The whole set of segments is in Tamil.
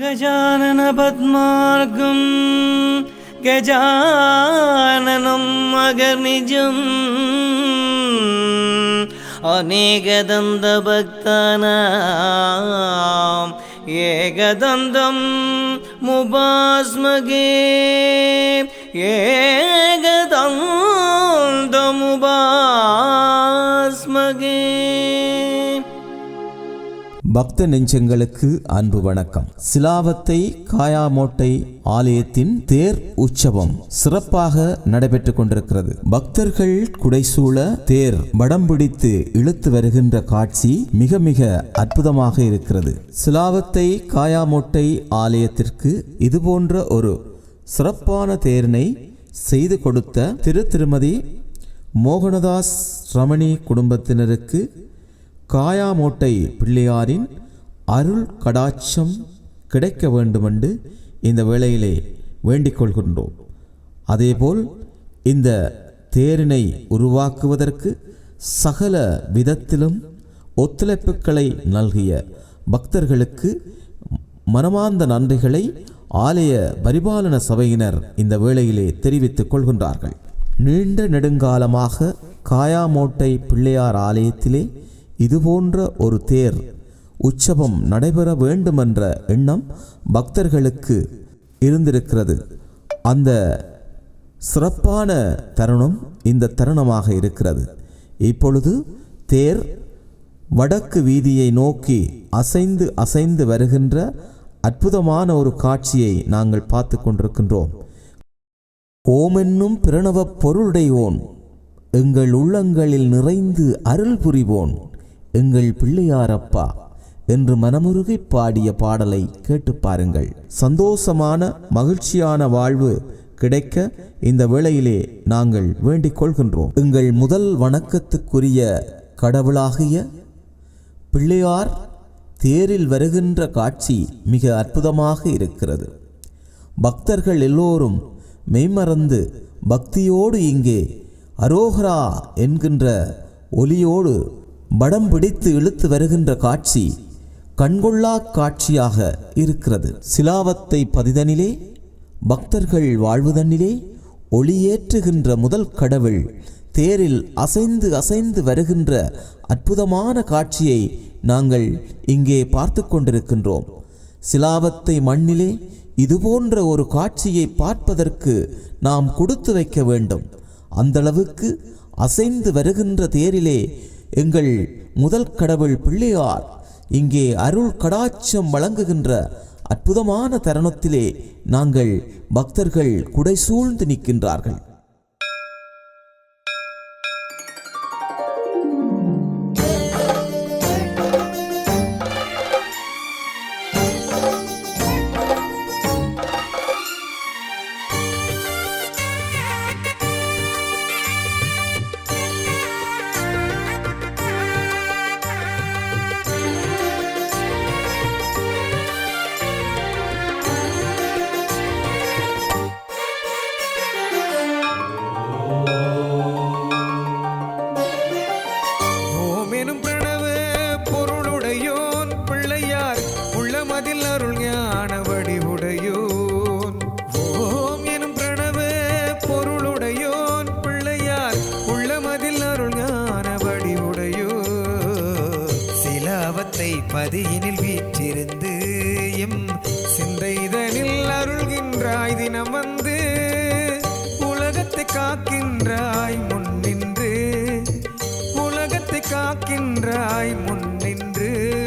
ഗജാനനപത്മാർഗം ഗജാനനം അഗർനിജം അനേകദന്തഭക്തനാം ഏകദന്തം മുപാസ്മകേ ഏകദം பக்த நெஞ்சங்களுக்கு அன்பு வணக்கம். சிலாவத்தை காயாமோட்டை ஆலயத்தின் தேர் உற்சவம் சிறப்பாக நடைபெற்றுக் கொண்டிருக்கிறது. பக்தர்கள் குடைசூழ தேர் வடம் பிடித்து இழுத்து வருகின்ற காட்சி மிக மிக அற்புதமாக இருக்கிறது. சிலாவத்தை காயாமோட்டை ஆலயத்திற்கு இதுபோன்ற ஒரு சிறப்பான தேரினை செய்து கொடுத்த திரு திருமதி மோகனதாஸ் ரமணி குடும்பத்தினருக்கு காயாமோட்டை பிள்ளையாரின் அருள் கடாட்சம் கிடைக்க வேண்டுமென்று இந்த வேளையிலே வேண்டிக் கொள்கின்றோம். அதேபோல் இந்த தேரினை உருவாக்குவதற்கு சகல விதத்திலும் ஒத்துழைப்புகளை நல்கிய பக்தர்களுக்கு மனமார்ந்த நன்றிகளை ஆலய பரிபாலன சபையினர் இந்த வேளையிலே தெரிவித்துக் கொள்கின்றார்கள். நீண்ட நெடுங்காலமாக காயாமோட்டை பிள்ளையார் ஆலயத்திலே இதுபோன்ற ஒரு தேர் உற்சவம் நடைபெற வேண்டுமென்ற எண்ணம் பக்தர்களுக்கு இருந்திருக்கிறது. அந்த சிறப்பான தருணம் இந்த தருணமாக இருக்கிறது. இப்பொழுது தேர் வடக்கு வீதியை நோக்கி அசைந்து அசைந்து வருகின்ற அற்புதமான ஒரு காட்சியை நாங்கள் பார்த்து கொண்டிருக்கின்றோம். ஓமென்னும் பிரணவப் பொருளுடையோன் எங்கள் உள்ளங்களில் நிறைந்து அருள் புரிவோன். எங்கள் பிள்ளையாரப்பா என்று மனமுருகி பாடிய பாடலை கேட்டு பாருங்கள். சந்தோஷமான மகிழ்ச்சியான வாழ்வு கிடைக்க இந்த வேளையிலே நாங்கள் வேண்டிக் கொள்கின்றோம். எங்கள் முதல் வணக்கத்துக்குரிய கடவுளாகிய பிள்ளையார் தேரில் வருகின்ற காட்சி மிக அற்புதமாக இருக்கிறது. பக்தர்கள் எல்லோரும் மெய்மறந்து பக்தியோடு இங்கே அரோகரா என்கின்ற ஒலியோடு படம் பிடித்து இழுத்து வருகின்ற காட்சி கண்கொள்ளா காட்சியாக இருக்கிறது. சிலாவத்தை பதிதனிலே பக்தர்கள் வாழ்வுதனிலே ஒளியேற்றுகின்ற முதல் கடவுள் தேரில் அசைந்து அசைந்து வருகின்ற அற்புதமான காட்சியை நாங்கள் இங்கே பார்த்து கொண்டிருக்கின்றோம். சிலாவத்தை மண்ணிலே இதுபோன்ற ஒரு காட்சியை பார்ப்பதற்கு நாம் கொடுத்து வைக்க வேண்டும். அந்தளவுக்கு அசைந்து வருகின்ற தேரிலே எங்கள் முதல் கடவுள் பிள்ளையார். இங்கே அருள் கடாட்சம் வழங்குகின்ற அற்புதமான தருணத்திலே நாங்கள் பக்தர்கள் குடை சூழ்ந்து நிற்கின்றார்கள்.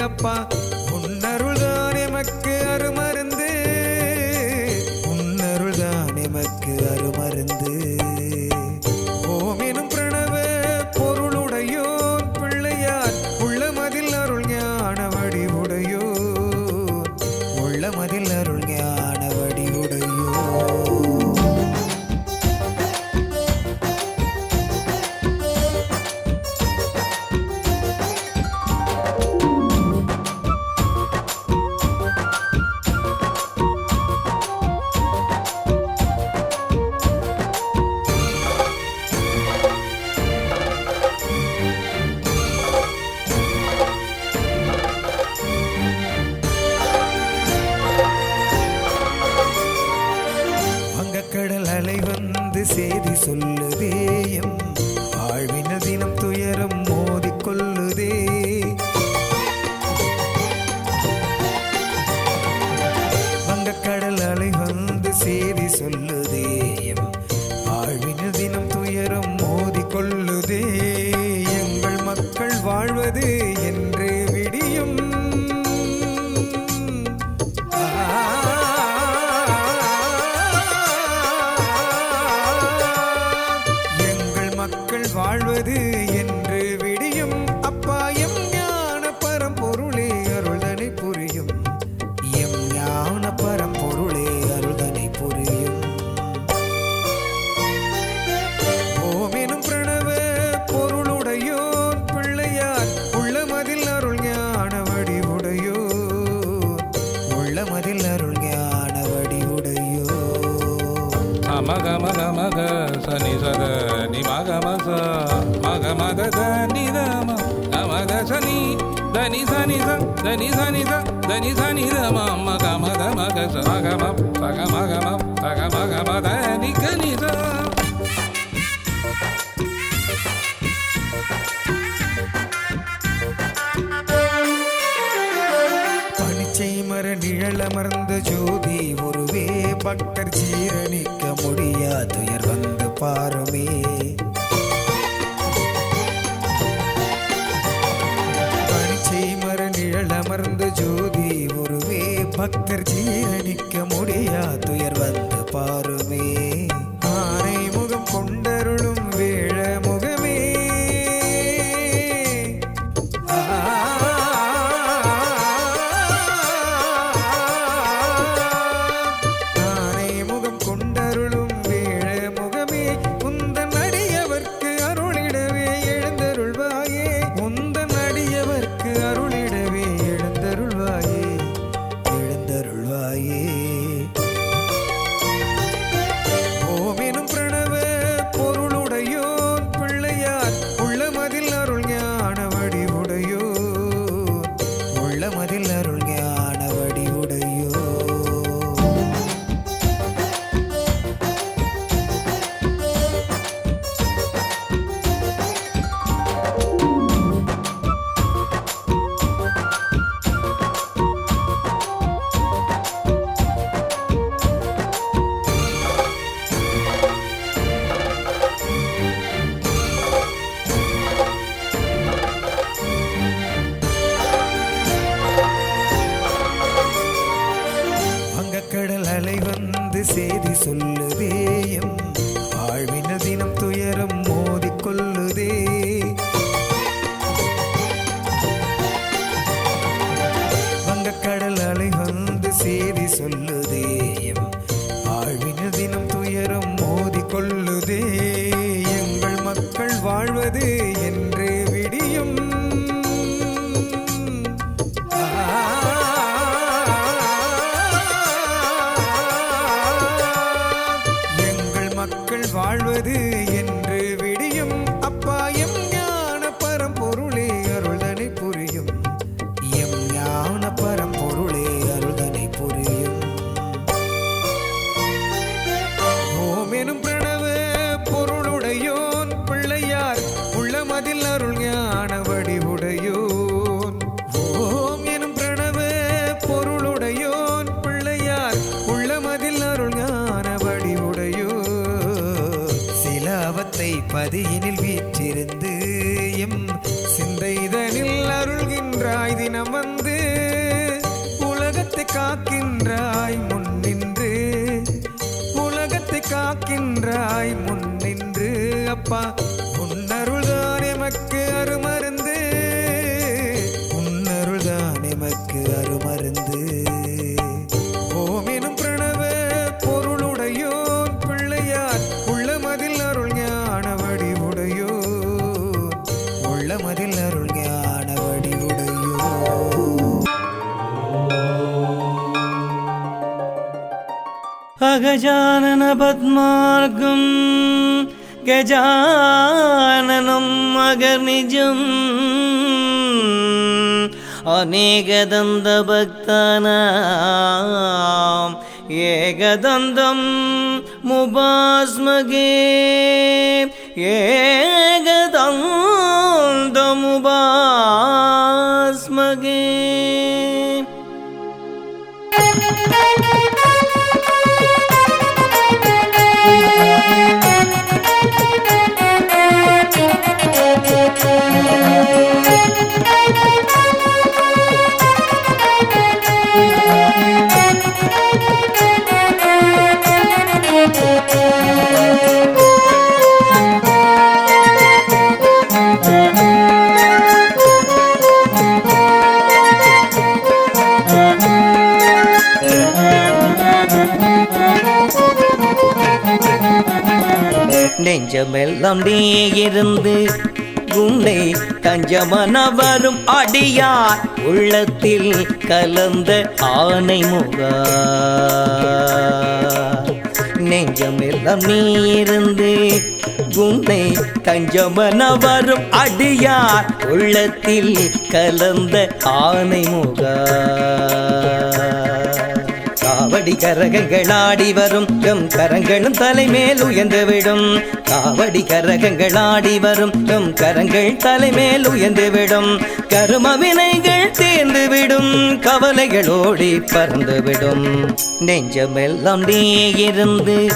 முன்னின்று செய்தி சொல்லுதேயம் வாழ்வது మద ని మగ మస మగ మద ద ని ద మ గ మద స ని ద ని స ని స ద ని స ని స ద ని స ని ద మ మ గ మద మగ స గ మ స గ మ గ మ స గ మ గ మ ద பக்தர் ஜீரணிக்க முடியாது. காக்கின்றாய் முன்னின்று உலகத்தை காக்கின்றாய் முன்னின்று அப்பா உன்னருள்தான் எமக்கு அருமருந்து. உன்னருள்தான் எமக்கு அருமருந்து. ஓமெனும் பிரணவ பொருளுடையோன் பிள்ளையார் உள்ளமதில் அருள் ஞான வடிவுடையோ உள்ளமதில் அருள் गजानन पद्मार्गं गजाननगनिजम् अनेकदं दे गदंदुबे एकं நெஞ்சமெல்லாம் நீ இருந்து உன்னை தஞ்சமன வரும் அடியார் உள்ளத்தில் கலந்த ஆனை முகா நெஞ்சமெல்லாம் நீ இருந்து உன்னை தஞ்சமன வரும் அடியார் உள்ளத்தில் கலந்த ஆனை முகா காவடி கரகங்கள் ஆடி வரும். எம் கரங்களும் தலைமேல் உயர்ந்துவிடும் காவடி கரகங்கள் ஆடி வரும். எம் கரங்கள் தலைமேல் உயர்ந்துவிடும் கரும வினைகள் தேர்ந்துவிடும் கவலைகள் ஓடி பறந்து நெஞ்சமெல்லாம் நீ இருந்து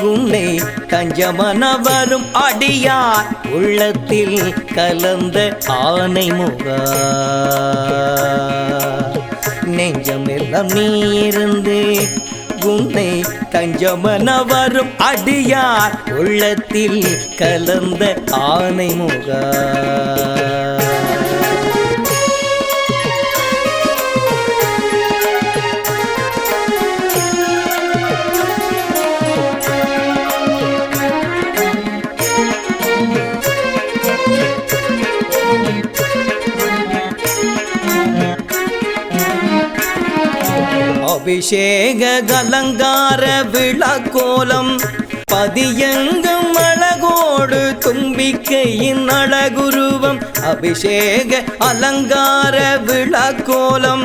உன்னை தஞ்சமன வரும் அடியார். உள்ளத்தில் கலந்த ஆனை முகா. நெஞ்சமெல்லாம் நீ உன்னை தஞ்சமன வரும் அடியார் உள்ளத்தில் கலந்த ஆனை முகா அபிஷேக அலங்கார விழாக்கோலம் பதியங்கும் அழகோடு தும்பிக்கையின் அழகுருவம். அபிஷேக அலங்கார விழாக்கோலம்